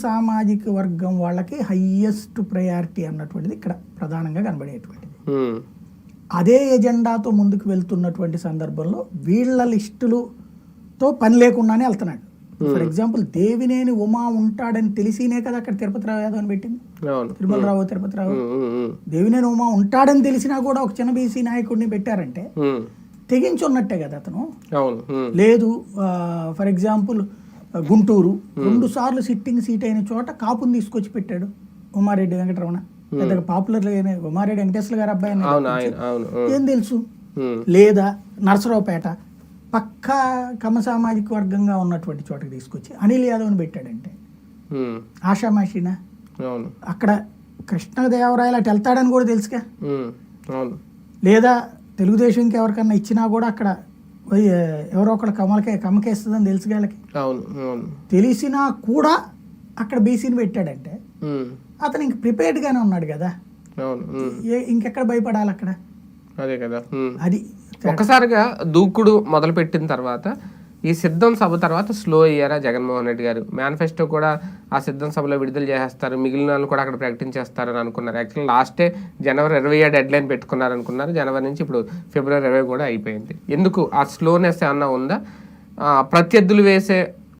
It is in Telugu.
సామాజిక వర్గం వాళ్ళకి హయ్యెస్ట్ ప్రయారిటీ అన్నటువంటిది ఇక్కడ ప్రధానంగా కనబడేటువంటిది. అదే ఎజెండాతో ముందుకు వెళ్తున్నటువంటి సందర్భంలో వీళ్ళ లిస్టులతో పని లేకుండానే వెళ్తున్నాడు. ఫర్ ఎగ్జాంపుల్ దేవినేని ఉమా ఉంటాడని తెలిసినే కదా అక్కడ తిరుపతి రావు యాదవ్ అని పెట్టింది. రావు తిరుపతి రావు. దేవినేని ఉమా ఉంటాడని తెలిసినా కూడా ఒక చిన్న బీసీ నాయకుడిని పెట్టారంటే ఉమ్, తెగించి ఉన్నట్టే కదా అతను. లేదు ఫర్ ఎగ్జాంపుల్ గుంటూరు. రెండు సార్లు సిట్టింగ్ సీట్ అయిన చోట కాపుని తీసుకొచ్చి పెట్టాడు ఉమారెడ్డి వెంకటరమణ. పెద్దగా పాపులర్ లేని ఉమారెడ్డి వెంకటేశ్వర గారు అబ్బాయి ఏం తెలుసు? లేదా నరసరావుపేట పక్కా కమ సామాజిక వర్గంగా ఉన్నటువంటి చోటకి తీసుకొచ్చి అనిల్ యాదవ్ని పెట్టాడంటే. ఆషామాషినా? అక్కడ కృష్ణదేవరాయలు అటు వెళ్తాడని కూడా తెలుసుగా. లేదా తెలుగుదేశంకి ఎవరికన్నా ఇచ్చినా కూడా అక్కడ ఎవరో ఒకళ్ళు కమలకే కమకేస్తుందని తెలుసు వాళ్ళకి అవును అవును. తెలిసినా కూడా అక్కడ బీసీని పెట్టాడంటే అతను ఇంక ప్రిపేర్డ్గానే ఉన్నాడు కదా. ఇంకెక్కడ భయపడాలి అక్కడ అదే కదా. అది ఒక్కసారిగా దూకుడు మొదలు పెట్టిన తర్వాత ఈ సిద్ధం సభ తర్వాత స్లో అయ్యారా జగన్మోహన్ రెడ్డి గారు? మేనిఫెస్టో కూడా ఆ సిద్ధం సభలో విడుదల చేసేస్తారు. మిగిలిన వాళ్ళు కూడా అక్కడ ప్రకటించేస్తారని అనుకున్నారు. యాక్చువల్ లాస్టే జనవరి ఇరవై డెడ్ లైన్ పెట్టుకున్నారు అనుకున్నారు. జనవరి నుంచి ఇప్పుడు ఫిబ్రవరి ఇరవై కూడా అయిపోయింది. ఎందుకు? ఆ స్లోనెస్ ఏమన్నా ఉందా? ప్రత్యర్థులు వేసే